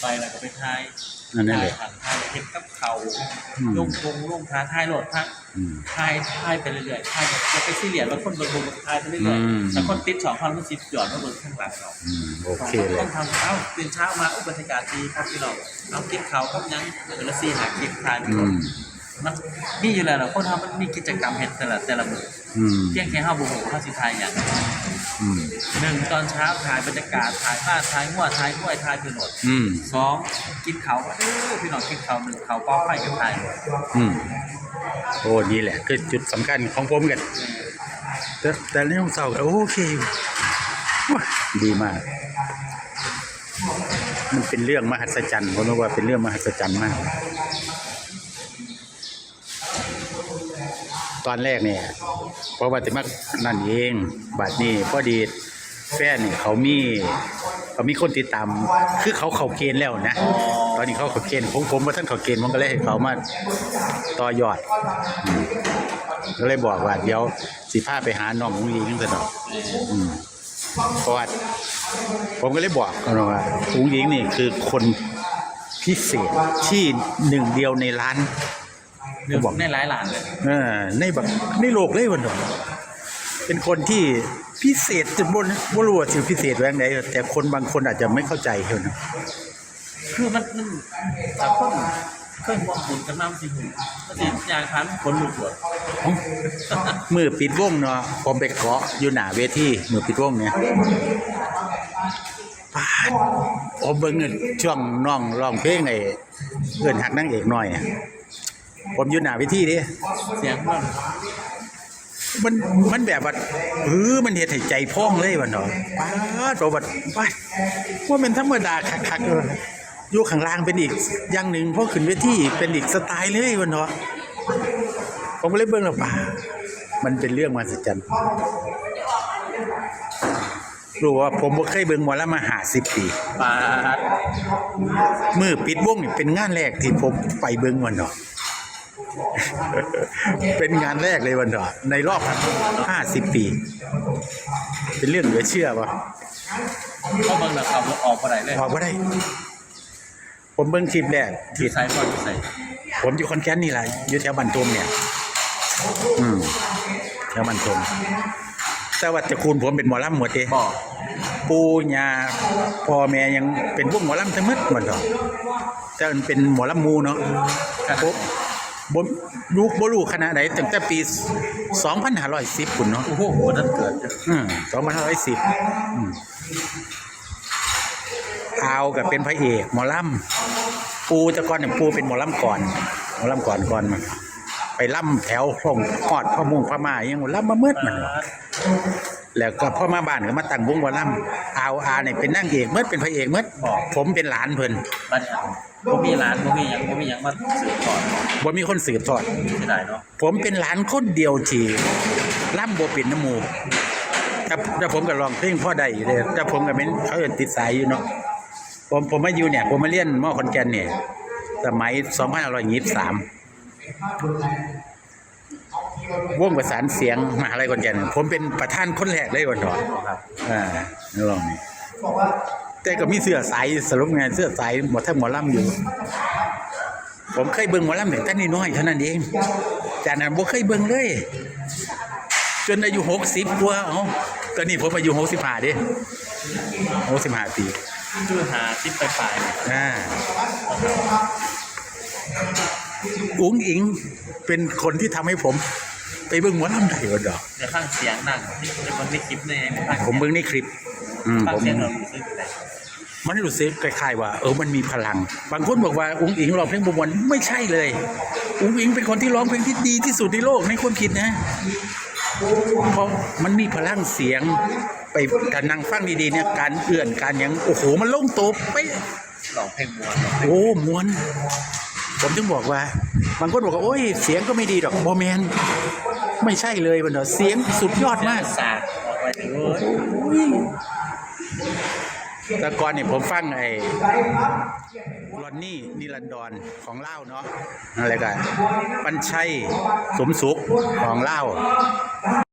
ไปแล้วก็ไปทายนั่นนั่นแหละทายทายเห็นกับเขาอืมลงพงลงพาทายโหลดพักอืมทายทายไปเรื่อยๆทายจะไปซีเรียสแล้วคนเบิ่งเบิ่งทายไปเรื่อยอืมๆแล้วคนติดสองพันก็สิบหยอดมาเบิ่งข้างหลังเราอืมโอเคเลต้ยองทำเอ้าตื่นเช้ามาอุยบรรยากาศดีครับพี่น้องเอากินเขาวก็ยังเออละสี่หากินทานอืม มันมีอยู่แล้วเนาะคนทำมันมีกิจกรรมเห็นแต่ละแต่ละมื้ออืมเพียงแค่ห้าบุหกห้าสิบทายอย่างอืมหนึ่งตอนเช้าถ่ายบรรยากาศถ่ายบ้านถ่ายหัวถ่ายกล้วยถ่ายถนนอืมสองกินเขาวเออพี่น้องกินเขาวหนึ่งเขาวเป้าไฟกันถ่ายอืมโอ้นี่แหละ คือจุดสำคัญของผมกัน แต่แต่เรื่องเศร้าก็โอเคอยู่ว้าดีมาก มันเป็นเรื่องมหัศจรรย์ผมรู้ว่าเป็นเรื่องมหัศจรรย์มาก ตอนแรกเนี่ยเพราะว่าจะมานั่นเองบัดนี้พอดีแฟนเนี่ยเขามีเขามีคนติดตาม คือเขาเขาเกณฑ์แล้วนะ ตอนนี้เขาเขาเกณฑ์ผมผมว่าท่านเขาเกณฑ์ผมก็เลยให้เขามาต่อยอดอืมก็เลยบอกว่าเดี๋ยวสิพาไปหาน้องอุ้งอิงซะหน่อยอืมเพราะว่าผมก็เลยบอกเขาว่าอุ้งอิงนี่คือคนพิเศษที่หนึ่งเดียวในร้าน หนึ่งบอกในหลายหลานเลยเออในแบบในโลกเลยวันหนึ่งเป็นคนที่พิเศษจนบนบรู้ว่าสิพิเศษแรงไหนแต่คนบางคนอาจจะไม่เข้าใจเขานะคือมันมันแต่คนเคยมองบุญกันน้ำสิหุ่นก็สิอยางทันคนหลุดหัวมือปิดวงเนาะผมไปเกาะอยู่หน้าเวทีมือปิดวงเนี่ยปาดผมเบิ่งเงินช่วงน้องร้องเพลงไอ้เอื้อนหักนางเอกหน่อยอะ ผมอยู่หน้าเวทีดิเสียงมันมันมันแบบว่าเออมันเฮ็ดให้ใจพองเลยวันเนาะป้าดตัวบัดป้าดว่ามันธรรมดาคักๆเอออยู่ข้างล่างเป็นอีกอย่างหนึ่งพอขึ้นเวทีเป็นอีกสไตล์เลยวันเนาะผมก็เลยเบิ่งแล้วป่ามันเป็นเรื่องมหัศจรรย์รู้ว่าผมบ่เคยเบิ่งหมอลำมา50ปีปาดมือปิดวงนี่เป็นงานแรกที่ผมไปเบิ่งวันเนาะ เป็นงานแรกเลยวันเนาะในรอบ50ปี เป็นเรื่องเหลือเชื่อป่ะเขาเบิ่งแล้วเขาออกมาไหนเลยบอกว่าได้ ผมเบิ่งคลิปแรกที่ที่ใส่พอที่ใส่ผมอยู่คอนแก่นนี่แหละอยู่แถวบันทมเนี่ย อืมแถวบันทมแต่ว่าตระกูลผมเป็นหมอลำหมดเด้บอกปู่ย่าพ่อแม่ยังเป็นพวกหมอลำทั้งหมดหมดเนาะแต่มันเป็นหมอลำหมูเนาะครับ ผมบ่รู้บ่รู้คณะไหนตั้งแต่ปี 2510พุ่นเนาะโอ้โหวันนั้นเกิดอืม2510อืมอาวก็เป็นพระเอกหมอลำปูแตะก่อนเนี่ยปูเป็นหมอลำก่อนหมอลำก่อนก่อนมันไปล่ำแถวห้องกอดพ่อมุ่งพ่อมายังล่ำมาเมืดมัน แล้วก็พ่อมาบ้านก็มาตั้งวงหมอลำอาวอาเนี่ยเป็นนางเอกเมืดเป็นพระเอกเมืดผมเป็นหลานเพิ่นบ้านเนี่ยบ่มีร้านบ่มีหยังบ่มีหยังมาสืบก่อนบ่มีคนสืบทอดเสียดายเนาะผมเป็นหลานคนเดียวที่ล่ำบ่เป็นน้ำหมูแต่แต่ผมก็ร้องเพลงพ่อได้อยู่เลยแต่ผมก็เป็นเขาเอิ้นติดสายอยู่เนาะผมผมมาอยู่เนี่ย ผมมาเรียนมอขอนแก่นเนี่ยสมัย2523 วงประสานเสียงมหาลัยขอนแก่นผมเป็นประธานคนแรกเลยวันก่อนครับอ่านี่ลองนี่แต่ก็มีเสื้อสายสรุปไงเสื้อสายหมดทั้งหมอลำอยู่ ผมเคยเบิ่งหมอลำตั้งแต่น้อยๆเท่านั้นเองจากนั้นบ่เคยเบิ่งเลย จนอายุหกสิบกว่าเอ้าตอนนี้ผมอายุหกสิบห้าเด้หกสิบห้าปีคือหาทิปไปปลายเนี่ยอ่าอุ้งอิงเป็นคนที่ทำให้ผม ไปเบิ่งหมอลำได้วันดอกเดี๋ยวฟังเสียงนั่งในบนในคลิปในฟังผมเบิ่งในคลิป อืมฟังผมเสียงเรารู้สึกไงมันรู้สึกคล้ายๆว่า เออมันมีพลัง บางคนบอกว่าอุ้งอิงร้องเพลงบมวนไม่ใช่เลยอุ้งอิงเป็นคนที่ร้องเพลงที่ดีที่สุดในโลกในความคิดนะเพราะมันมีพลังเสียงไปการนั่งฟังดีๆเนี่ยการเอื้อนการหยังโอ้โหมันโล่งโตไปะหลองเพลงมวนโอ้มวน ผมถึงบอกว่า บางคนบอกว่าโอ้ยเสียงก็ไม่ดีดอกบอแมน ไม่ใช่เลยมันเถอะเสียงสุดยอดมากศาสตร์ออกไปเลยแต่ก่อนนี่ยผมฟังไอ้ลอนนี่นิรันดรของเล่าเนาะอะไรกันปัญชัยสมสุขของเล่า